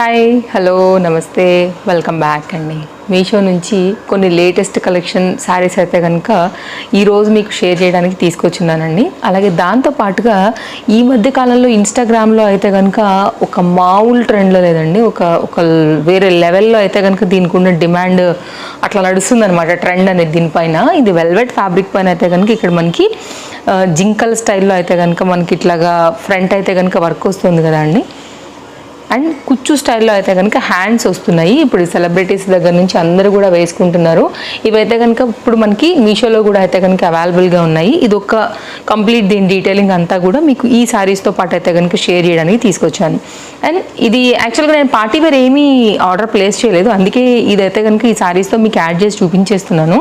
Hi hello నమస్తే welcome back అండి. మీషో నుంచి కొన్ని లేటెస్ట్ కలెక్షన్ శారీస్ అయితే కనుక ఈరోజు మీకు షేర్ చేయడానికి తీసుకొచ్చున్నానండి. అలాగే దాంతో పాటుగా ఈ మధ్య కాలంలో ఇన్స్టాగ్రామ్లో అయితే కనుక ఒక మామూలు ట్రెండ్లో లేదండి ఒక ఒక వేరే లెవెల్లో అయితే కనుక దీనికి ఉన్న డిమాండ్ అట్లా నడుస్తుంది అనమాట ట్రెండ్ అనేది దీనిపైన. ఇది వెల్వెట్ ఫ్యాబ్రిక్ పైన అయితే కనుక ఇక్కడ మనకి జింకల్ స్టైల్లో అయితే కనుక మనకి ఇట్లాగా ఫ్రంట్ అయితే కనుక వర్క్ వస్తుంది కదా అండి. అండ్ కుచ్చు స్టైల్లో అయితే కనుక హ్యాండ్స్ వస్తున్నాయి. ఇప్పుడు సెలబ్రిటీస్ దగ్గర నుంచి అందరూ కూడా వేసుకుంటున్నారు. ఇవైతే కనుక ఇప్పుడు మనకి మీషోలో కూడా అయితే కనుక అవైలబుల్గా ఉన్నాయి. ఇది ఒక కంప్లీట్ దీని డీటెయిలింగ్ అంతా కూడా మీకు ఈ శారీస్తో పాటు అయితే కనుక షేర్ చేయడానికి తీసుకొచ్చాను. అండ్ ఇది యాక్చువల్గా నేను పార్టీ వేర్ ఏమీ ఆర్డర్ ప్లేస్ చేయలేదు. అందుకే ఇదైతే కనుక ఈ శారీస్తో మీకు యాడ్ చేసి చూపించేస్తున్నాను.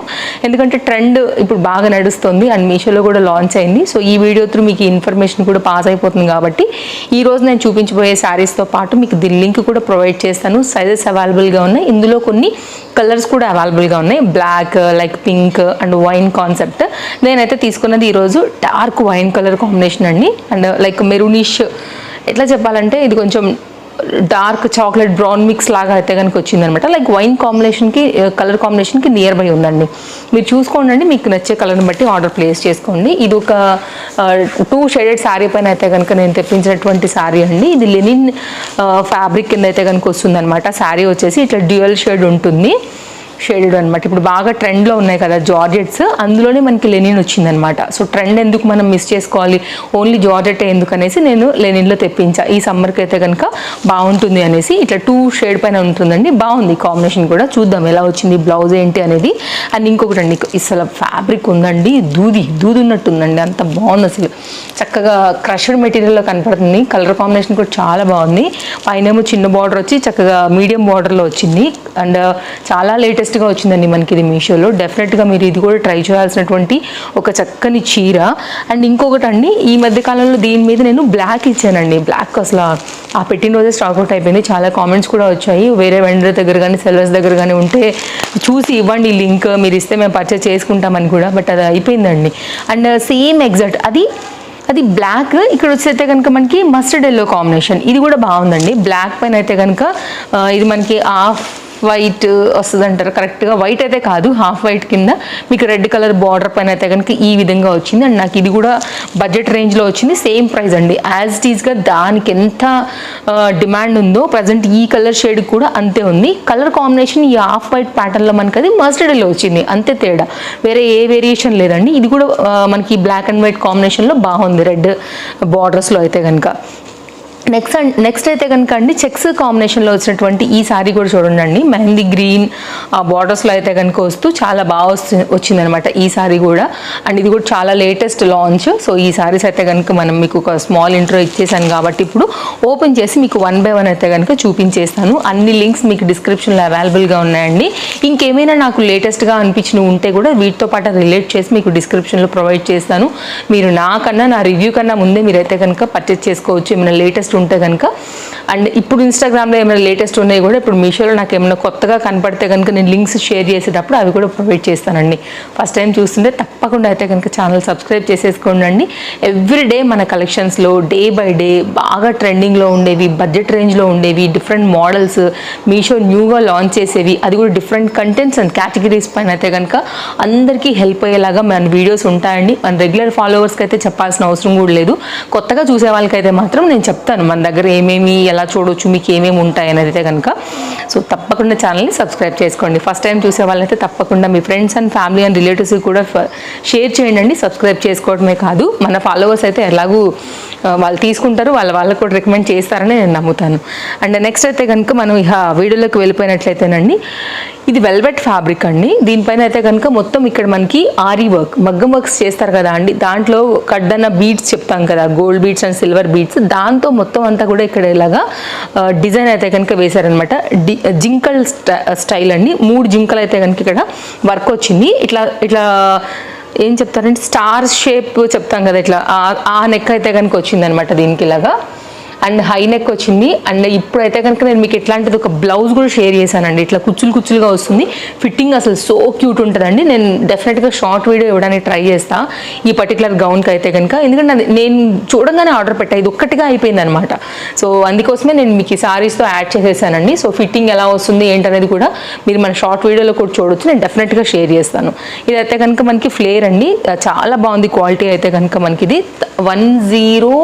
ఎందుకంటే ట్రెండ్ ఇప్పుడు బాగా నడుస్తుంది. అండ్ మీషోలో కూడా లాంచ్ అయింది. సో ఈ వీడియో త్రూ మీకు ఇన్ఫర్మేషన్ కూడా పాస్ అయిపోతుంది కాబట్టి ఈ రోజు నేను చూపించబోయే శారీస్తో పాటు మీకు దీని లింక్ కూడా ప్రొవైడ్ చేస్తాను. సైజెస్ అవైలబుల్గా ఉన్నాయి. ఇందులో కొన్ని కలర్స్ కూడా అవైలబుల్గా ఉన్నాయి. Black like pink and wine concept నేనైతే తీసుకున్నది ఈరోజు డార్క్ వైన్ కలర్ కాంబినేషన్ అండి. అండ్ లైక్ మెరూనిష్ ఎట్లా చెప్పాలంటే ఇది కొంచెం డార్క్ చాక్లెట్ బ్రౌన్ మిక్స్ లాగా అయితే కనుక వచ్చిందనమాట. లైక్ వైన్ కాంబినేషన్కి కలర్ కాంబినేషన్కి నియర్ బై ఉందండి. మీరు చూసుకోండి మీకు నచ్చే కలర్ని బట్టి ఆర్డర్ ప్లేస్ చేసుకోండి. ఇది ఒక టూ షేడెడ్ శారీ పైన అయితే కనుక నేను తెప్పించినటువంటి శారీ అండి. ఇది లెనిన్ ఫ్యాబ్రిక్ కింద అయితే కనుక వస్తుందన్నమాట శారీ వచ్చేసి ఇట్లా డ్యూయల్ షేడ్ ఉంటుంది. షేడెడ్ అనమాట ఇప్పుడు బాగా ట్రెండ్లో ఉన్నాయి కదా జార్జెట్స్ అందులోనే మనకి లెనిన్ వచ్చిందనమాట సో ట్రెండ్ ఎందుకు మనం మిస్ చేసుకోవాలి? ఓన్లీ జార్జెట్ ఎందుకు అనేసి నేను లెనిన్లో తెప్పించా. ఈ సమ్మర్కి అయితే కనుక బాగుంటుంది అనేసి ఇట్లా టూ షేడ్ పైన ఉంటుందండి. బాగుంది కాంబినేషన్ కూడా. చూద్దాం ఎలా వచ్చింది బ్లౌజ్ ఏంటి అనేది. అండ్ ఇంకొకటి అండి అసలు ఫ్యాబ్రిక్ ఉందండి దూది దూది ఉన్నట్టుందండి. అంత బాగుంది అసలు. చక్కగా క్రషడ్ మెటీరియల్లో కనపడుతుంది. కలర్ కాంబినేషన్ కూడా చాలా బాగుంది. పైనేమో చిన్న బార్డర్ వచ్చి చక్కగా మీడియం బార్డర్లో వచ్చింది. అండ్ చాలా లేటెస్ట్ లేటెస్ట్గా వచ్చిందండి మనకి ఇది మీషోలో. డెఫినెట్గా మీరు ఇది కూడా ట్రై చేయాల్సినటువంటి ఒక చక్కని చీర. అండ్ ఇంకొకటి అండి ఈ మధ్య కాలంలో దీని మీద నేను బ్లాక్ ఇచ్చానండి. బ్లాక్ అసలు ఆ పెట్టిన రోజే స్టాక్ అవుట్ అయిపోయింది. చాలా కామెంట్స్ కూడా వచ్చాయి. వేరే వెండర్ దగ్గర కానీ సెల్లర్స్ దగ్గర కానీ ఉంటే చూసి ఇవ్వండి లింక్. మీరు ఇస్తే మేము పర్చేస్ చేసుకుంటామని కూడా. బట్ అది అయిపోయిందండి. అండ్ సేమ్ ఎగ్జాక్ట్ అది అది బ్లాక్ ఇక్కడ వచ్చేస్తే కనుక మనకి మస్టర్డ్ ఎల్లో కాంబినేషన్ ఇది కూడా బాగుందండి. బ్లాక్ పైన అయితే కనుక uh, ఇది మనకి ఆఫ్ వైట్ వస్తుంది అంటారు కరెక్ట్గా వైట్ అయితే కాదు హాఫ్ వైట్ కింద. మీకు రెడ్ కలర్ బార్డర్ పైన అయితే కనుక ఈ విధంగా వచ్చింది. అండ్ నాకు ఇది కూడా బడ్జెట్ రేంజ్లో వచ్చింది. సేమ్ ప్రైస్ అండి. యాజ్ ఇట్ దానికి ఎంత డిమాండ్ ఉందో ప్రజెంట్ ఈ కలర్ షేడ్ కూడా అంతే ఉంది. కలర్ కాంబినేషన్ ఈ హాఫ్ వైట్ ప్యాటర్న్లో మనకి అది మస్టర్డ్ వచ్చింది. అంతే తేడా. వేరే ఏ వేరియేషన్ లేదండి. ఇది కూడా మనకి బ్లాక్ అండ్ వైట్ కాంబినేషన్లో బాగుంది. రెడ్ బార్డర్స్లో అయితే కనుక నెక్స్ట్ నెక్స్ట్ అయితే కనుక అండి చెక్స్ కాంబినేషన్లో వచ్చినటువంటి ఈ సారీ కూడా చూడండి అండి మెహందీ గ్రీన్ ఆ బార్డర్స్లో అయితే కనుక వస్తూ చాలా బాగా వస్తు వచ్చిందనమాట ఈ సారీ కూడా. అండ్ ఇది కూడా చాలా లేటెస్ట్ లాంచ్ సో ఈ సారీస్ అయితే కనుక మనం మీకు ఒక స్మాల్ ఇంట్రో ఇచ్చేసాను కాబట్టి ఇప్పుడు ఓపెన్ చేసి మీకు వన్ బై వన్ అయితే కనుక చూపించేస్తాను. అన్ని లింక్స్ మీకు డిస్క్రిప్షన్లో అవైలబుల్గా ఉన్నాయండి. ఇంకేమైనా నాకు లేటెస్ట్గా అనిపించినవి ఉంటే కూడా వీటితో పాటు రిలేట్ చేసి మీకు డిస్క్రిప్షన్లో ప్రొవైడ్ చేస్తాను. మీరు నాకన్నా నా రివ్యూ కన్నా ముందే మీరైతే కనుక పర్చేస్ చేసుకోవచ్చు. ఏమైనా లేటెస్ట్ ఉంటే కనుక అండ్ ఇప్పుడు ఇన్స్టాగ్రామ్లో ఏమైనా లేటెస్ట్ ఉన్నాయి కూడా ఇప్పుడు మీషోలో నాకు ఏమైనా కొత్తగా కనపడితే కనుక నేను లింక్స్ షేర్ చేసేటప్పుడు అవి కూడా ప్రొవైడ్ చేస్తానండి. ఫస్ట్ టైం చూస్తుంటే తప్పకుండా అయితే కనుక ఛానల్ సబ్స్క్రైబ్ చేసేసుకోండి ఎవ్రీ డే మన కలెక్షన్స్లో డే బై డే బాగా ట్రెండింగ్లో ఉండేవి బడ్జెట్ రేంజ్లో ఉండేవి డిఫరెంట్ మోడల్స్ మీషో న్యూగా లాంచ్ చేసేవి అది కూడా డిఫరెంట్ కంటెంట్స్ అండ్ కేటగిరీస్ పైన అయితే కనుక అందరికీ హెల్ప్ అయ్యేలాగా మన వీడియోస్ ఉంటాయండి. మన రెగ్యులర్ ఫాలోవర్స్కి అయితే చెప్పాల్సిన అవసరం కూడా లేదు. కొత్తగా చూసే వాళ్ళకైతే మాత్రం నేను చెప్తాను. మన దగ్గర ఏమేమి ఎలా చూడొచ్చు మీకు ఏమేమి ఉంటాయి అనేది అయితే కనుక సో తప్పకుండా ఛానల్ని సబ్స్క్రైబ్ చేసుకోండి. ఫస్ట్ టైం చూసే వాళ్ళైతే తప్పకుండా మీ friends and family and relatives కూడా షేర్ చేయండి. సబ్స్క్రైబ్ చేసుకోవడమే కాదు మన ఫాలోవర్స్ అయితే ఎలాగూ వాళ్ళు తీసుకుంటారు వాళ్ళ వాళ్ళకు కూడా రికమెండ్ చేస్తారని నేను నమ్ముతాను. అండ్ నెక్స్ట్ అయితే కనుక మనం ఇక వీడియోలోకి వెళ్ళిపోయినట్లయితేనండి ఇది వెల్వెట్ ఫ్యాబ్రిక్ అండి. దీనిపైన అయితే కనుక మొత్తం ఇక్కడ మనకి ఆరీ వర్క్ మగ్గం వర్క్స్ చేస్తారు కదా అండి. దాంట్లో కడ్డన్న బీడ్స్ చెప్తాం కదా gold beads and silver beads దాంతో మొత్తం అంతా కూడా ఇక్కడ ఇలాగా డిజైన్ అయితే కనుక వేశారనమాట. డి జింకల్ స్టై- స్టైల్ అండి. మూడు జింకలు అయితే కనుక ఇక్కడ వర్క్ వచ్చింది. ఇట్లా ఇట్లా ఏం చెప్తారంటే స్టార్ షేప్ చెప్తాం కదా ఇట్లా. ఆ- నెక్ అయితే కనుక వచ్చిందనమాట దీనికి ఇలాగా. అండ్ హై నెక్ వచ్చింది. అండ్ ఇప్పుడైతే కనుక నేను మీకు ఎట్లాంటిది ఒక బ్లౌజ్ కూడా షేర్ చేశానండి. ఇట్లా కుచ్చులు కుచ్చులుగా వస్తుంది. ఫిట్టింగ్ అసలు సో క్యూట్ ఉంటుందండి. నేను డెఫినెట్గా షార్ట్ వీడియో ఇవ్వడానికి ట్రై చేస్తా. ఈ పర్టికులర్ గౌన్కి అయితే కనుక. ఎందుకంటే నేను చూడంగానే ఆర్డర్ పెట్టా. ఇది ఒక్కటిగా అయిపోయింది అనమాట సో అందుకోసమే నేను మీకు ఈ సారీస్తో యాడ్ చేసేసానండి. సో ఫిట్టింగ్ ఎలా వస్తుంది ఏంటనేది కూడా మీరు మన షార్ట్ వీడియోలో కూడా చూడొచ్చు. నేను డెఫినెట్గా షేర్ చేస్తాను. ఇదైతే కనుక మనకి ఫ్లేర్ అండి. చాలా బాగుంది క్వాలిటీ అయితే కనుక మనకి ఇది one zero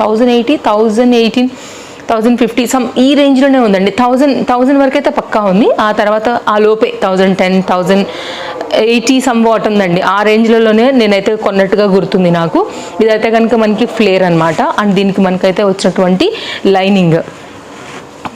thousand eighty thousand eighteen thousand fifty some ఈ రేంజ్లోనే ఉందండి. థౌజండ్ థౌజండ్ వరకు అయితే పక్కా ఉంది. ఆ తర్వాత ఆ లోపే thousand ten thousand eighty somewhat ఉందండి. ఆ రేంజ్లలోనే నేనైతే కొన్నట్టుగా గుర్తుంది నాకు. ఇదైతే కనుక మనకి ఫ్లేర్ అనమాట అండ్ దీనికి మనకైతే వచ్చినటువంటి లైనింగ్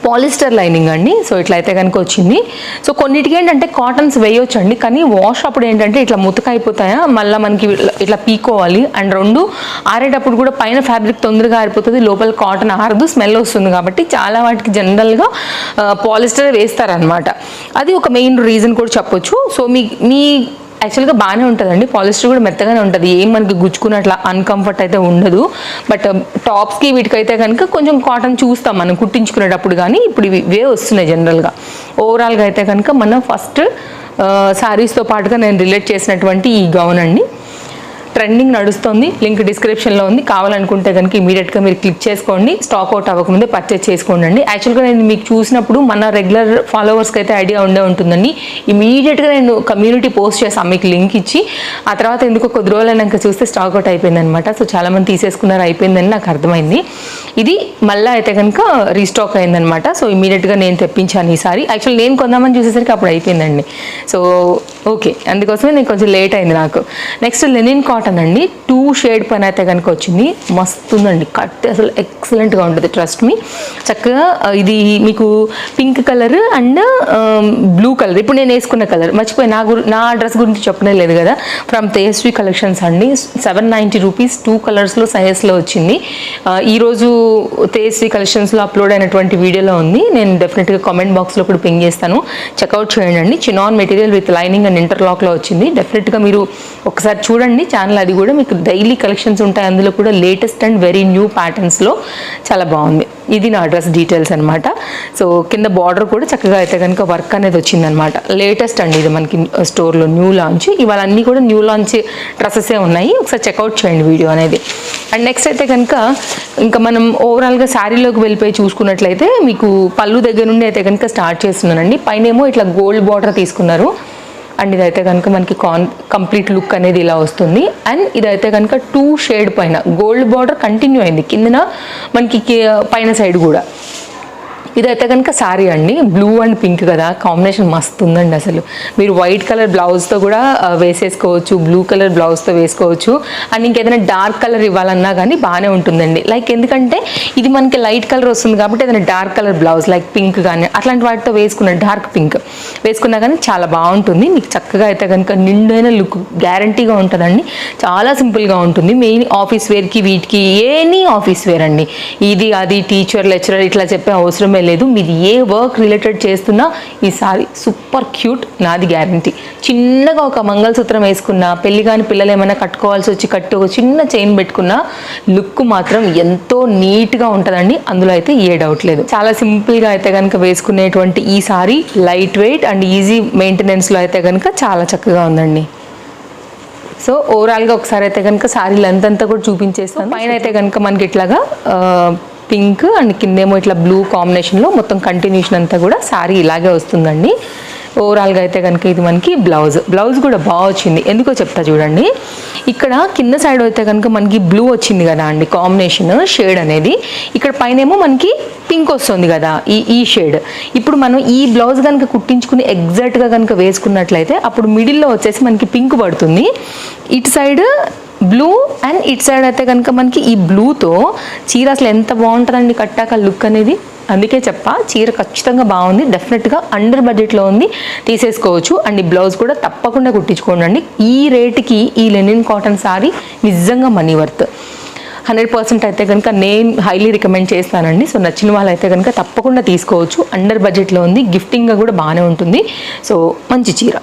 పాలిస్టర్ లైనింగ్ అండి. సో ఇట్లా అయితే కనుక వచ్చింది. సో కొన్నిటికి ఏంటంటే కాటన్స్ వేయొచ్చు అండి కానీ వాష్ అప్పుడు ఏంటంటే ఇట్లా ముతక అయిపోతాయా మళ్ళీ మనకి ఇట్లా- ఇట్లా పీకోవాలి. అండ్ రెండు ఆరేటప్పుడు కూడా పైన ఫ్యాబ్రిక్ తొందరగా ఆరిపోతుంది. లోపల కాటన్ ఆరదు స్మెల్ వస్తుంది కాబట్టి చాలా వాటికి జనరల్గా పాలిస్టర్ వేస్తారనమాట అది ఒక మెయిన్ రీజన్ కూడా చెప్పొచ్చు. సో మీ మీ యాక్చువల్గా బాగానే ఉంటుందండి. పాలిస్టర్ కూడా మెత్తగానే ఉంటుంది. ఏం మనకి గుచ్చుకున్నట్ల అన్కంఫర్ట్ అయితే ఉండదు. బట్ టాప్స్కి um, వీటికైతే కనుక కొంచెం కాటన్ చూస్తాం మనం కుట్టించుకునేటప్పుడు కానీ ఇప్పుడు ఇవే వస్తున్నాయి జనరల్గా ఓవరాల్గా అయితే కనుక మన ఫస్ట్ శారీస్తో uh, పాటుగా నేను రిలేట్ చేసినటువంటి ఈ గౌన్ అండి. ట్రెండింగ్ నడుస్తుంది. లింక్ డిస్క్రిప్షన్లో ఉంది. కావాలనుకుంటే కనుక ఇమీడియట్గా మీరు క్లిక్ చేసుకోండి. స్టాక్ అవుట్ అవ్వకముందే పర్చేస్ చేసుకోండి అండి యాక్చువల్గా నేను మీకు చూసినప్పుడు మన రెగ్యులర్ ఫాలోవర్స్కి అయితే ఐడియా ఉండే ఉంటుందండి. ఇమీడియట్గా నేను కమ్యూనిటీ పోస్ట్ చేస్తాను మీకు లింక్ ఇచ్చి ఆ తర్వాత ఎందుకో కొద్ది రోజులు చూస్తే స్టాక్ అవుట్ అయిపోయింది అనమాట సో చాలామంది తీసేసుకున్నారు. అయిపోయిందని నాకు అర్థమైంది. ఇది మళ్ళీ అయితే కనుక రీస్టాక్ అయిందనమాట సో ఇమీడియట్గా నేను తెప్పించాను ఈసారి యాక్చువల్ నేను కొందామని చూసేసరికి అప్పుడు అయిపోయిందండి. సో ఓకే అందుకోసమే నేను కొంచెం లేట్ అయింది నాకు. నెక్స్ట్ లెనిన్ కాటన్ అండి. టూ షేడ్ పైన అయితే కనుక వచ్చింది. మస్తు ఉందండి కట్ అసలు ఎక్సలెంట్గా ఉంటుంది ట్రస్ట్ మీ చక్కగా ఇది మీకు pink colour and blue colour ఇప్పుడు నేను వేసుకున్న కలర్ మర్చిపోయి నా గురి నా డ్రెస్ గురించి చెప్పనే లేదు కదా. ఫ్రమ్ తేజస్వి కలెక్షన్స్ అండి. సెవెన్ నైంటీ రూపీస్ టూ కలర్స్లో సైజెస్లో వచ్చింది. ఈరోజు తేజస్వి కలెక్షన్స్లో అప్లోడ్ అయినటువంటి వీడియోలో ఉంది. నేను డెఫినెట్గా కామెంట్ బాక్స్లో కూడా పింగ్ చేస్తాను. చెక్అవుట్ చేయండి. Chinon material with lining and ఇంటర్లాక్లో వచ్చింది. డెఫినెట్గా మీరు ఒకసారి చూడండి. ఛానల్ అది కూడా మీకు డైలీ కలెక్షన్స్ ఉంటాయి. అందులో కూడా లేటెస్ట్ అండ్ వెరీ న్యూ ప్యాటర్న్స్లో చాలా బాగుంది. ఇది నా డ్రెస్ డీటెయిల్స్ అనమాట సో కింద బార్డర్ కూడా చక్కగా అయితే కనుక వర్క్ అనేది వచ్చిందనమాట లేటెస్ట్ అండి ఇది మనకి స్టోర్లో న్యూ లాంచ్. ఇవాళ అన్నీ కూడా న్యూ లాంచ్ డ్రెస్సెసే ఉన్నాయి. ఒకసారి చెక్అవుట్ చేయండి వీడియో అనేది. అండ్ నెక్స్ట్ అయితే కనుక ఇంకా మనం ఓవరాల్గా శారీలోకి వెళ్ళిపోయి చూసుకున్నట్లయితే మీకు పళ్ళు దగ్గర నుండి అయితే కనుక స్టార్ట్ చేస్తున్నానండి. పైనేమో ఇట్లా గోల్డ్ బార్డర్ తీసుకున్నారు. అండ్ ఇదైతే కనుక మనకి కాన్ కంప్లీట్ లుక్ అనేది ఇలా వస్తుంది. అండ్ ఇదైతే కనుక టూ షేడ్ పైన గోల్డ్ బార్డర్ కంటిన్యూ అయింది. కిందన మనకి పైన సైడ్ కూడా. ఇదైతే కనుక శారీ అండి. బ్లూ అండ్ పింక్ కదా. కాంబినేషన్ మస్తు ఉందండి అసలు. మీరు వైట్ కలర్ బ్లౌజ్తో కూడా వేసేసుకోవచ్చు. బ్లూ కలర్ బ్లౌజ్తో వేసుకోవచ్చు. అండ్ ఇంకేదైనా డార్క్ కలర్ ఇవ్వాలన్నా కానీ బాగానే ఉంటుందండి. లైక్ ఎందుకంటే ఇది మనకి లైట్ కలర్ వస్తుంది కాబట్టి ఏదైనా dark colour blouse like pink కానీ అట్లాంటి వాటితో వేసుకున్న డార్క్ పింక్ వేసుకున్నా కానీ చాలా బాగుంటుంది. మీకు చక్కగా అయితే కనుక నిండైన లుక్ గ్యారంటీగా ఉంటుందండి. చాలా సింపుల్గా ఉంటుంది. మెయిన్ ఆఫీస్ వేర్కి వీటికి ఏనీ ఆఫీస్ వేర్ అండి ఇది అది టీచర్ లెక్చరర్ ఇట్లా చెప్పే అవసరమే లేదు మీరు ఏ వర్క్ రిలేటెడ్ చేస్తున్నా ఈ సారీ సూపర్ క్యూట్ నాది గ్యారంటీ. చిన్నగా ఒక మంగళసూత్రం వేసుకున్నా పెళ్ళి కాని పిల్లలు ఏమైనా కట్టుకోవాల్సి వచ్చి కట్టు ఒక చిన్న చైన్ పెట్టుకున్నా లుక్ మాత్రం ఎంతో నీట్గా ఉంటుందండి. అందులో అయితే ఏ డౌట్ లేదు. చాలా సింపుల్గా అయితే కనుక వేసుకునేటువంటి ఈ sari light weight and easy మెయింటెనెన్స్లో అయితే కనుక చాలా చక్కగా ఉందండి. సో ఓవరాల్గా ఒకసారి అయితే కనుక సారీ లెంత్ అంతా కూడా చూపించేస్తాను. పైన అయితే కనుక మనకి ఇట్లాగా పింక్ అండ్ కిందేమో ఇట్లా బ్లూ కాంబినేషన్లో మొత్తం కంటిన్యూషన్ అంతా కూడా శారీ ఇలాగే వస్తుందండి. ఓవరాల్గా అయితే కనుక ఇది మనకి బ్లౌజ్ బ్లౌజ్ కూడా బాగా వచ్చింది. ఎందుకో చెప్తా చూడండి. ఇక్కడ కింద సైడ్ అయితే కనుక మనకి బ్లూ వచ్చింది కదా అండి. కాంబినేషన్ షేడ్ అనేది. ఇక్కడ పైనేమో మనకి పింక్ వస్తుంది కదా ఈ ఈ షేడ్ ఇప్పుడు మనం ఈ బ్లౌజ్ కనుక కుట్టించుకుని ఎగ్జాక్ట్గా కనుక వేసుకున్నట్లయితే అప్పుడు మిడిల్లో వచ్చేసి మనకి పింక్ పడుతుంది. ఇటు side blue and it side అయితే కనుక మనకి ఈ బ్లూతో చీర అసలు ఎంత బాగుంటుందండి కట్టాక లుక్ అనేది? అందుకే చెప్ప చీర ఖచ్చితంగా బాగుంది. డెఫినెట్గా అండర్ బడ్జెట్లో ఉంది. తీసేసుకోవచ్చు. అండ్ ఈ బ్లౌజ్ కూడా తప్పకుండా కుట్టించుకోండి అండి. ఈ రేటుకి ఈ లెనిన్ కాటన్ సారీ నిజంగా మనీ వర్త్ హండ్రెడ్ పర్సెంట్ అయితే కనుక నేను హైలీ రికమెండ్ చేస్తానండి. సో నచ్చిన వాళ్ళు అయితే కనుక తప్పకుండా తీసుకోవచ్చు. అండర్ బడ్జెట్లో ఉంది. గిఫ్టింగ్గా కూడా బాగానే ఉంటుంది. సో మంచి చీర.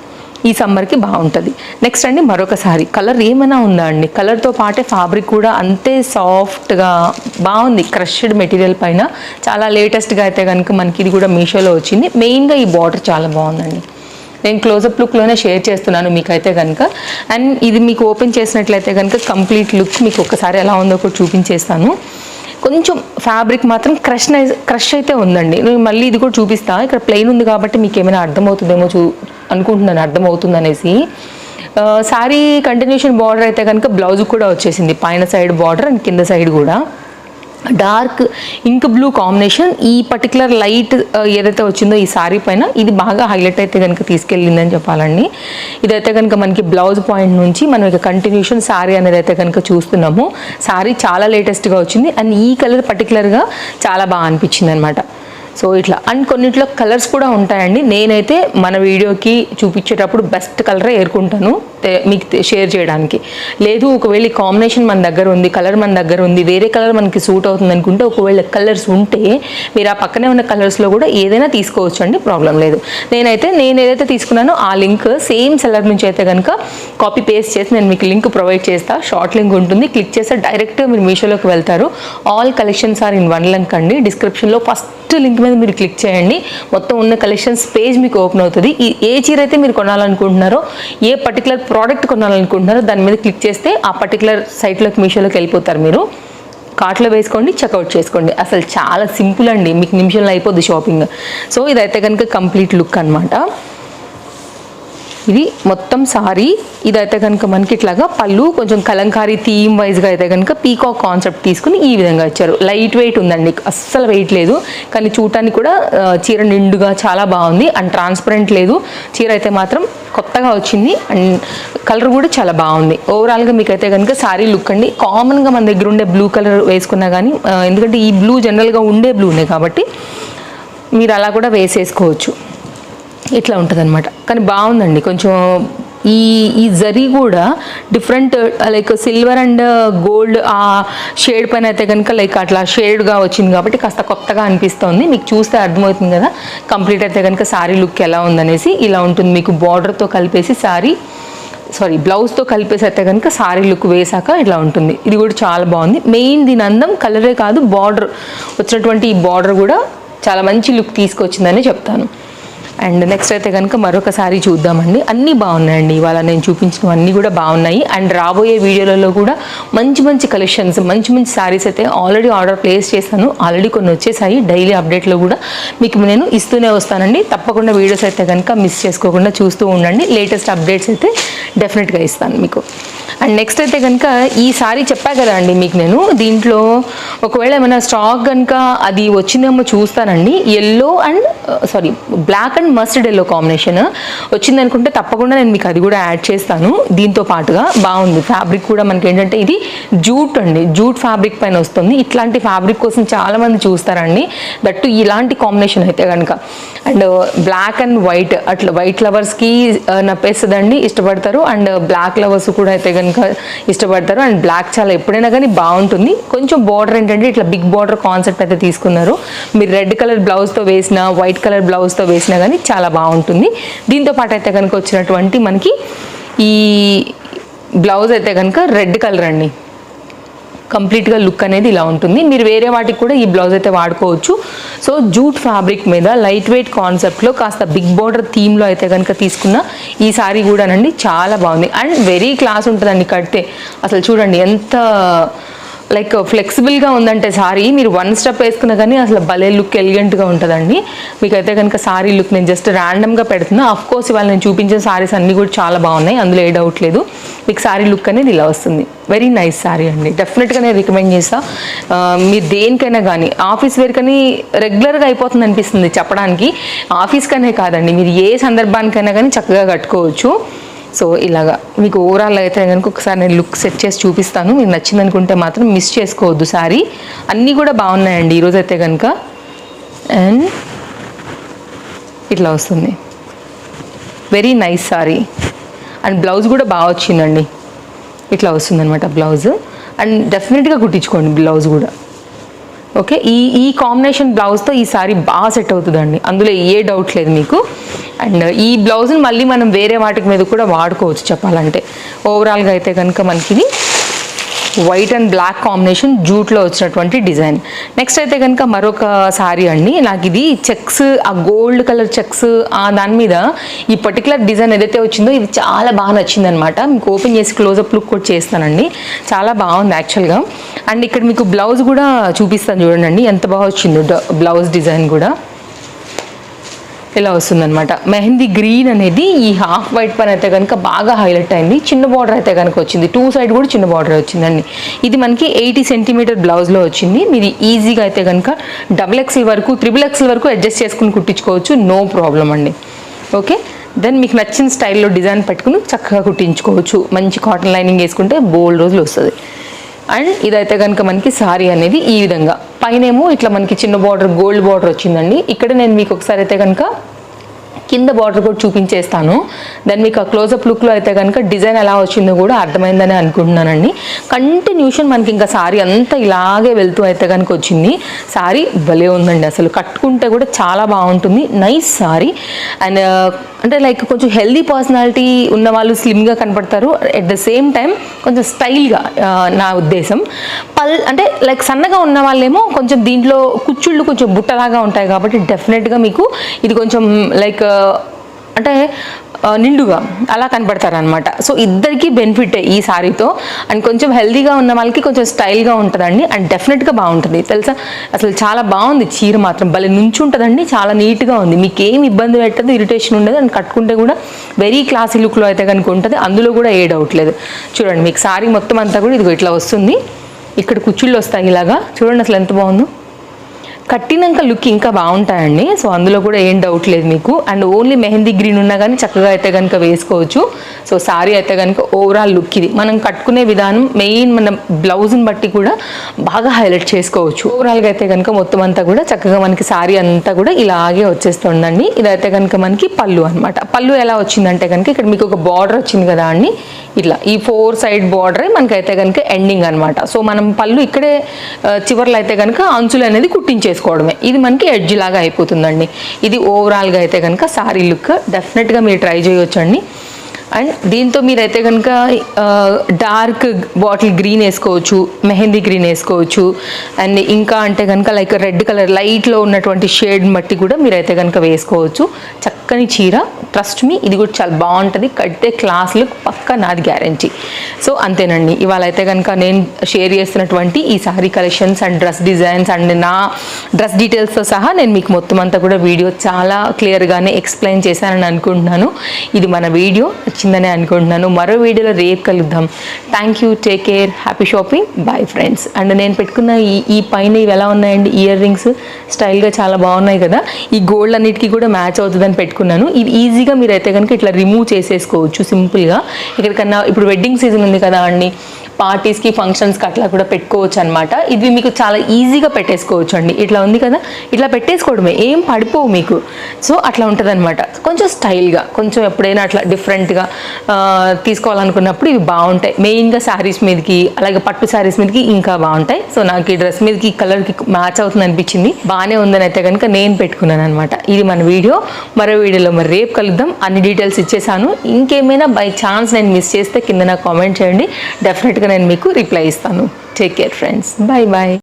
ఈ సమ్మర్కి బాగుంటుంది. నెక్స్ట్ అండి మరొకసారి కలర్ ఏమైనా ఉందా అండి? కలర్తో పాటే ఫ్యాబ్రిక్ కూడా అంతే సాఫ్ట్గా బాగుంది. క్రష్డ్ మెటీరియల్ పైన. చాలా లేటెస్ట్గా అయితే కనుక మనకి ఇది కూడా మీషోలో వచ్చింది. మెయిన్గా ఈ బార్డర్ చాలా బాగుందండి. నేను క్లోజప్ లుక్లోనే షేర్ చేస్తున్నాను మీకైతే కనుక అండ్ ఇది మీకు ఓపెన్ చేసినట్లయితే కనుక కంప్లీట్ లుక్ మీకు ఒకసారి ఎలా ఉందో కూడా చూపించేస్తాను. కొంచెం ఫ్యాబ్రిక్ మాత్రం క్రష్ క్రష్ అయితే ఉందండి. నేను మళ్ళీ ఇది కూడా చూపిస్తా. ఇక్కడ ప్లెయిన్ ఉంది కాబట్టి మీకు ఏమైనా అర్థమవుతుందేమో చూ అనుకుంటున్నాను అర్థమవుతుంది అనేసి శారీ కంటిన్యూషన్ బార్డర్ అయితే కనుక బ్లౌజ్ కూడా వచ్చేసింది. పైన సైడ్ బార్డర్ అండ్ కింద సైడ్ కూడా. డార్క్ ఇంక్ బ్లూ కాంబినేషన్ ఈ పర్టికులర్ లైట్ ఏదైతే వచ్చిందో ఈ సారీ పైన ఇది బాగా హైలైట్ అయితే కనుక తీసుకెళ్ళిందని చెప్పాలండి. ఇదైతే కనుక మనకి బ్లౌజ్ పాయింట్ నుంచి మనం ఇక కంటిన్యూషన్ సారీ అనేది అయితే కనుక చూస్తున్నాము. సారీ చాలా లేటెస్ట్గా వచ్చింది. అండ్ ఈ కలర్ పర్టికులర్గా చాలా బాగా అనిపించింది అనమాట సో ఇట్లా. అండ్ కొన్నిట్లో కలర్స్ కూడా ఉంటాయండి. నేనైతే మన వీడియోకి చూపించేటప్పుడు బెస్ట్ కలరే ఏరుకుంటాను మీకు షేర్ చేయడానికి. లేదు ఒకవేళ ఈ కాంబినేషన్ మన దగ్గర ఉంది కలర్ మన దగ్గర ఉంది వేరే కలర్ మనకి సూట్ అవుతుంది అనుకుంటే ఒకవేళ కలర్స్ ఉంటే మీరు ఆ పక్కనే ఉన్న కలర్స్లో కూడా ఏదైనా తీసుకోవచ్చు అండి ప్రాబ్లం లేదు. నేనైతే నేను ఏదైతే తీసుకున్నానో ఆ లింక్ సేమ్ సెలర్ నుంచి అయితే కనుక కాపీ పేస్ట్ చేసి నేను మీకు లింక్ ప్రొవైడ్ చేస్తా. షార్ట్ లింక్ ఉంటుంది. క్లిక్ చేస్తే డైరెక్ట్గా మీరు మీషోలోకి వెళ్తారు. All collections are in one link అండి. డిస్క్రిప్షన్లో ఫస్ట్ లింక్ మీద మీరు క్లిక్ చేయండి. మొత్తం ఉన్న కలెక్షన్స్ పేజ్ మీకు ఓపెన్ అవుతుంది. ఈ ఏ చీర అయితే మీరు కొనాలనుకుంటున్నారో ఏ పర్టికులర్ ప్రోడక్ట్ కొనాలనుకుంటున్నారో దాని మీద క్లిక్ చేస్తే ఆ పర్టికులర్ సైట్లోకి మీషోలోకి వెళ్ళిపోతారు మీరు. కార్ట్లో వేసుకోండి చెక్అవుట్ చేసుకోండి. అసలు చాలా సింపుల్ అండి. మీకు నిమిషంలో అయిపోద్ది షాపింగ్ సో ఇదైతే కనుక కంప్లీట్ లుక్ అనమాట ఇది మొత్తం సారీ. ఇదైతే కనుక మనకి ఇట్లాగా పళ్ళు కొంచెం కలంకారీ థీమ్ వైజ్గా అయితే కనుక పీకాక్ కాన్సెప్ట్ తీసుకుని ఈ విధంగా ఇచ్చారు. లైట్ వెయిట్ ఉందండి. అస్సలు వెయిట్ లేదు. కానీ చూడటానికి కూడా చీర నిండుగా చాలా బాగుంది. అండ్ ట్రాన్స్పరెంట్ లేదు. చీర అయితే మాత్రం కొత్తగా వచ్చింది. అండ్ కలర్ కూడా చాలా బాగుంది. ఓవరాల్గా మీకు అయితే కనుక సారీ లుక్ అండి. కామన్గా మన దగ్గర ఉండే బ్లూ కలర్ వేసుకున్నా కానీ ఎందుకంటే ఈ బ్లూ జనరల్గా ఉండే బ్లూనే కాబట్టి మీరు అలా కూడా వేసేసుకోవచ్చు. ఇట్లా ఉంటుంది అనమాట కానీ బాగుందండి. కొంచెం ఈ ఈ జరీ కూడా different like silver and gold ఆ షేడ్ పైన అయితే కనుక లైక్ అట్లా షేడ్గా వచ్చింది కాబట్టి కాస్త కొత్తగా అనిపిస్తుంది. మీకు చూస్తే అర్థమవుతుంది కదా. కంప్లీట్ అయితే కనుక శారీ లుక్ ఎలా ఉందనేసి ఇలా ఉంటుంది. మీకు బార్డర్తో కలిపేసి శారీ సారీ బ్లౌజ్తో కలిపేసి అయితే కనుక శారీ లుక్ వేసాక ఇట్లా ఉంటుంది. ఇది కూడా చాలా బాగుంది. మెయిన్ దీని అందం కలరే కాదు. బార్డర్ వచ్చినటువంటి ఈ బార్డర్ కూడా చాలా మంచి లుక్ తీసుకొచ్చిందని చెప్తాను. అండ్ నెక్స్ట్ అయితే కనుక మరొక సారీ చూద్దామండి. అన్నీ బాగున్నాయండి. ఇవాళ నేను చూపించినవన్నీ కూడా బాగున్నాయి. అండ్ రాబోయే వీడియోలలో కూడా మంచి మంచి కలెక్షన్స్ మంచి మంచి సారీస్ అయితే ఆల్రెడీ ఆర్డర్ ప్లేస్ చేశాను. ఆల్రెడీ కొన్ని వచ్చేసాయి. డైలీ అప్డేట్లో కూడా మీకు నేను ఇస్తూనే వస్తానండి. తప్పకుండా వీడియోస్ అయితే కనుక మిస్ చేసుకోకుండా చూస్తూ ఉండండి. లేటెస్ట్ అప్డేట్స్ అయితే డెఫినెట్గా ఇస్తాను మీకు. అండ్ నెక్స్ట్ అయితే కనుక ఈ సారీ చెప్పా కదా అండి మీకు నేను. దీంట్లో ఒకవేళ ఏమైనా స్టాక్ కనుక అది వచ్చిందేమో చూస్తానండి. Yellow and sorry black and mustard yellow combination వచ్చింది అనుకుంటే తప్పకుండా నేను మీకు అది కూడా యాడ్ చేస్తాను. దీంతో పాటుగా బాగుంది. ఫ్యాబ్రిక్ కూడా మనకి ఏంటంటే ఇది జూట్ అండి. జూట్ ఫ్యాబ్రిక్ పైన వస్తుంది. ఇట్లాంటి ఫ్యాబ్రిక్ కోసం చాలా మంది చూస్తారండి. దట్టు ఇలాంటి కాంబినేషన్ అయితే కనుక అండ్ బ్లాక్ అండ్ వైట్ అట్లా వైట్ లవర్స్కి నప్పేస్తుందండి. ఇష్టపడతారు. అండ్ బ్లాక్ లవర్స్ కూడా అయితే కనుక ఇష్టపడతారు. అండ్ బ్లాక్ చాలా ఎప్పుడైనా కానీ బాగుంటుంది. కొంచెం బార్డర్ ఏంటంటే ఇట్లా బిగ్ బార్డర్ కాన్సెప్ట్ అయితే తీసుకున్నారు. మీరు రెడ్ కలర్ బ్లౌజ్తో వేసినా వైట్ కలర్ బ్లౌజ్తో వేసినా కానీ చాలా బాగుంటుంది. దీంతో పాటు అయితే కనుక వచ్చినటువంటి మనకి ఈ బ్లౌజ్ అయితే కనుక రెడ్ కలర్ అండి. కంప్లీట్గా లుక్ అనేది ఇలా ఉంటుంది. మీరు వేరే వాటికి కూడా ఈ బ్లౌజ్ అయితే వాడుకోవచ్చు. సో జూట్ ఫ్యాబ్రిక్ మీద లైట్ వెయిట్ కాన్సెప్ట్లో కాస్త బిగ్ బోర్డర్ థీమ్లో అయితే కనుక తీసుకున్న ఈ సారీ కూడానండి చాలా బాగుంది. అండ్ వెరీ క్లాస్ ఉంటుందండి కడితే. అసలు చూడండి ఎంత లైక్ ఫ్లెక్సిబుల్గా uh, ఉందంటే సారీ మీరు వన్ స్టెప్ వేసుకున్నా కానీ అసలు భలే లుక్ ఎలిగెంట్గా ఉంటుందండి. మీకైతే కనుక సారీ లుక్ నేను జస్ట్ ర్యాండమ్గా పెడుతున్నా. అఫ్ కోర్స్ ఇవాళ నేను చూపించిన సారీస్ అన్నీ కూడా చాలా బాగున్నాయి. అందులో ఏ డౌట్ లేదు. మీకు సారీ లుక్ అనేది ఇలా వస్తుంది. వెరీ నైస్ సారీ అండి. డెఫినెట్గా నేను రికమెండ్ చేస్తా. మీరు దేనికైనా కానీ ఆఫీస్ వేర్ కానీ రెగ్యులర్గా అయిపోతుంది అనిపిస్తుంది చెప్పడానికి. ఆఫీస్ కనే కాదండి. మీరు ఏ సందర్భానికైనా కానీ చక్కగా కట్టుకోవచ్చు. సో ఇలాగా మీకు ఓవరాల్ అయితే కనుక ఒకసారి నేను లుక్ సెట్ చేసి చూపిస్తాను. మీకు నచ్చింది అనుకుంటే మాత్రం మిస్ చేసుకోవద్దు సారీ అన్నీ కూడా బాగున్నాయండి. ఈరోజు అయితే కనుక. అండ్ ఇట్లా వస్తుంది. Very nice sari and blouse కూడా బాగా వచ్చిందండి. ఇట్లా వస్తుంది అనమాట బ్లౌజ్ అండ్ డెఫినెట్గా కుట్టించుకోండి బ్లౌజ్ కూడా. ఓకే ఈ ఈ కాంబినేషన్ బ్లౌజ్తో ఈ సారీ బాగా సెట్ అవుతుందండి. అందులో ఏ డౌట్ లేదు మీకు. అండ్ ఈ బ్లౌజ్ని మళ్ళీ మనం వేరే వాటికి మీద కూడా వాడుకోవచ్చు చెప్పాలంటే. ఓవరాల్గా అయితే కనుక మనకి ఇది వైట్ అండ్ బ్లాక్ కాంబినేషన్ జూట్లో వచ్చినటువంటి డిజైన్. నెక్స్ట్ అయితే కనుక మరొక సారీ అండి. నాకు ఇది చెక్స్ ఆ గోల్డ్ కలర్ చెక్స్ ఆ దాని మీద ఈ పర్టికులర్ డిజైన్ ఏదైతే వచ్చిందో ఇది చాలా బాగా నచ్చింది అనమాట మీకు ఓపెన్ చేసి క్లోజప్ లుక్ కూడా చేస్తానండి. చాలా బాగుంది యాక్చువల్గా అండ్ ఇక్కడ మీకు బ్లౌజ్ కూడా చూపిస్తాను చూడండి ఎంత బాగా వచ్చిందో బ్లౌజ్ డిజైన్ కూడా. ఇలా వస్తుందనమాట మెహందీ గ్రీన్ అనేది ఈ హాఫ్ వైట్ పైన అయితే కనుక బాగా హైలైట్ అయింది. చిన్న బార్డర్ అయితే కనుక వచ్చింది. టూ సైడ్ కూడా చిన్న బార్డర్ వచ్చిందండి. ఇది మనకి ఎయిటీ సెంటీమీటర్ బ్లౌజ్లో వచ్చింది. మీరు ఈజీగా అయితే కనుక డబుల్ ఎక్స్ఎల్ వరకు త్రిబుల్ ఎక్స్ఎల్ వరకు అడ్జస్ట్ చేసుకుని కుట్టించుకోవచ్చు. నో ప్రాబ్లం అండి. ఓకే దెన్ మీకు నచ్చిన స్టైల్లో డిజైన్ పెట్టుకుని చక్కగా కుట్టించుకోవచ్చు. మంచి కాటన్ లైనింగ్ వేసుకుంటే బోల్డ్ రోజులు వస్తుంది. అండ్ ఇదైతే కనుక మనకి సారీ అనేది ఈ విధంగా. పైనేమో ఇట్లా మనకి చిన్న బార్డర్ గోల్డ్ బార్డర్ వచ్చిందండి. ఇక్కడ నేను మీకు ఒకసారి అయితే కనుక కింద బార్డర్ కూడా చూపించేస్తాను. దాన్ని మీకు ఆ క్లోజప్ లుక్లో అయితే కనుక డిజైన్ ఎలా వచ్చిందో కూడా అర్థమైందని అనుకుంటున్నానండి. కంటిన్యూషన్ మనకి ఇంకా సారీ అంతా ఇలాగే వెళ్తూ అయితే కనుక వచ్చింది. సారీ భలే ఉందండి అసలు. కట్టుకుంటే కూడా చాలా బాగుంటుంది. నైస్ సారీ అండ్ అంటే లైక్ కొంచెం హెల్దీ పర్సనాలిటీ ఉన్న వాళ్ళు స్లిమ్గా కనపడతారు. ఎట్ ద సేమ్ టైం కొంచెం స్టైల్గా uh, నా ఉద్దేశం. పల్ అంటే లైక్ సన్నగా ఉన్న వాళ్ళేమో కొంచెం దీంట్లో కుచ్చుళ్ళు కొంచెం బుట్టలాగా ఉంటాయి కాబట్టి డెఫినెట్గా మీకు ఇది కొంచెం లైక్ uh, అంటే నిండుగా అలా కనపడతారనమాట సో ఇద్దరికి బెనిఫిట్ ఈ సారీతో. అండ్ కొంచెం హెల్దీగా ఉన్న వాళ్ళకి కొంచెం స్టైల్గా ఉంటుందండి. అండ్ డెఫినెట్గా బాగుంటుంది. తెలుసా? అసలు చాలా బాగుంది చీర మాత్రం. భలే నుంచి ఉంటుందండి చాలా నీట్గా ఉంది. మీకు ఏం ఇబ్బంది పెట్టదు ఇరిటేషన్ ఉండదు. అండ్ కట్టుకుంటే కూడా వెరీ క్లాసీ లుక్లో అయితే కనుక ఉంటుంది. అందులో కూడా ఏ డౌట్ లేదు. చూడండి మీకు సారీ మొత్తం అంతా కూడా ఇదిగో ఇట్లా వస్తుంది. ఇక్కడ కుచ్చుళ్ళు వస్తాయి ఇలాగా. చూడండి అసలు ఎంత బాగుందో. కట్టినాక లుక్ ఇంకా బాగుంటాయండి. సో అందులో కూడా ఏం డౌట్ లేదు మీకు. అండ్ ఓన్లీ మెహందీ గ్రీన్ ఉన్నా కానీ చక్కగా అయితే కనుక వేసుకోవచ్చు. సో సారీ అయితే కనుక ఓవరాల్ లుక్ ఇది. మనం కట్టుకునే విధానం మెయిన్ మన బ్లౌజ్ని బట్టి కూడా బాగా హైలైట్ చేసుకోవచ్చు. ఓవరాల్గా అయితే కనుక మొత్తం అంతా కూడా చక్కగా మనకి సారీ అంతా కూడా ఇలాగే వచ్చేస్తుందండి. ఇదైతే కనుక మనకి పళ్ళు అనమాట పళ్ళు ఎలా వచ్చిందంటే కనుక ఇక్కడ మీకు ఒక బార్డర్ వచ్చింది కదా అండి. ఇట్లా ఈ ఫోర్ సైడ్ బార్డరే మనకైతే కనుక ఎండింగ్ అనమాట సో మనం పళ్ళు ఇక్కడే చివర్లో అయితే కనుక అంచులు అనేది వేసుకోవడమే ఇది మనకి ఎడ్జ్ లాగా అయిపోతుందండి. ఇది ఓవరాల్గా అయితే కనుక సారీ లుక్. డెఫినెట్గా మీరు ట్రై చేయొచ్చండి. అండ్ దీంతో మీరైతే కనుక డార్క్ బాటిల్ గ్రీన్ వేసుకోవచ్చు మెహందీ గ్రీన్ వేసుకోవచ్చు అండ్ ఇంకా అంటే కనుక లైక్ రెడ్ కలర్ లైట్లో ఉన్నటువంటి షేడ్ మట్టి కూడా మీరైతే కనుక వేసుకోవచ్చు. చక్కని చీర ట్రస్ట్ మీ ఇది కూడా చాలా బాగుంటుంది. కడితే క్లాస్ లుక్ పక్క నాది గ్యారంటీ సో అంతేనండి. ఇవాళ అయితే కనుక నేను షేర్ చేస్తున్నటువంటి ఈ sari collections and dress designs and నా డ్రెస్ డీటెయిల్స్తో సహా నేను మీకు మొత్తం అంతా కూడా వీడియో చాలా క్లియర్గానే ఎక్స్ప్లెయిన్ చేశానని అనుకుంటున్నాను. ఇది మన వీడియో నచ్చిందని అనుకుంటున్నాను. మరో వీడియోలో రేపు కలుద్దాం. Thank you take care happy shopping bye friends and నేను పెట్టుకున్న ఈ ఈ పైన ఇవి ఎలా ఉన్నాయండి? ఇయర్ రింగ్స్ స్టైల్గా చాలా బాగున్నాయి కదా. ఈ గోల్డ్ అన్నిటికీ కూడా మ్యాచ్ అవుతుందని పెట్టుకున్నాను. ఇది ఈజీగా మీరైతే కనుక ఇట్లా రిమూవ్ చేసేసుకోవచ్చు సింపుల్గా ఎక్కడికన్నా ఇప్పుడు వెడ్డింగ్ సీజన్ ఉంది కదా అండి. పార్టీస్కి ఫంక్షన్స్కి అట్లా కూడా పెట్టుకోవచ్చు అనమాట ఇది మీకు చాలా ఈజీగా పెట్టేసుకోవచ్చు అండి. ఇట్లా ఉంది కదా. ఇట్లా పెట్టేసుకోవడమే. ఏం పడిపోవు మీకు. సో అట్లా ఉంటుంది అనమాట కొంచెం స్టైల్గా కొంచెం ఎప్పుడైనా అట్లా డిఫరెంట్గా తీసుకోవాలనుకున్నప్పుడు ఇవి బాగుంటాయి. మెయిన్గా శారీస్ మీదకి అలాగే పట్టు శారీస్ మీదకి ఇంకా బాగుంటాయి. సో నాకు ఈ డ్రెస్ మీదకి కలర్కి మ్యాచ్ అవుతుంది అనిపించింది. బాగానే ఉందని అయితే కనుక నేను పెట్టుకున్నాను అనమాట ఇది మన వీడియో. మరో వీడియోలో మరి రేపు కలుద్దాం. అన్ని డీటెయిల్స్ ఇచ్చేసాను. ఇంకేమైనా బై ఛాన్స్ నేను మిస్ చేస్తే కింద నాకు కామెంట్ చేయండి. డెఫినెట్గా నేను మీకు రిప్లై ఇస్తాను. Take care friends bye bye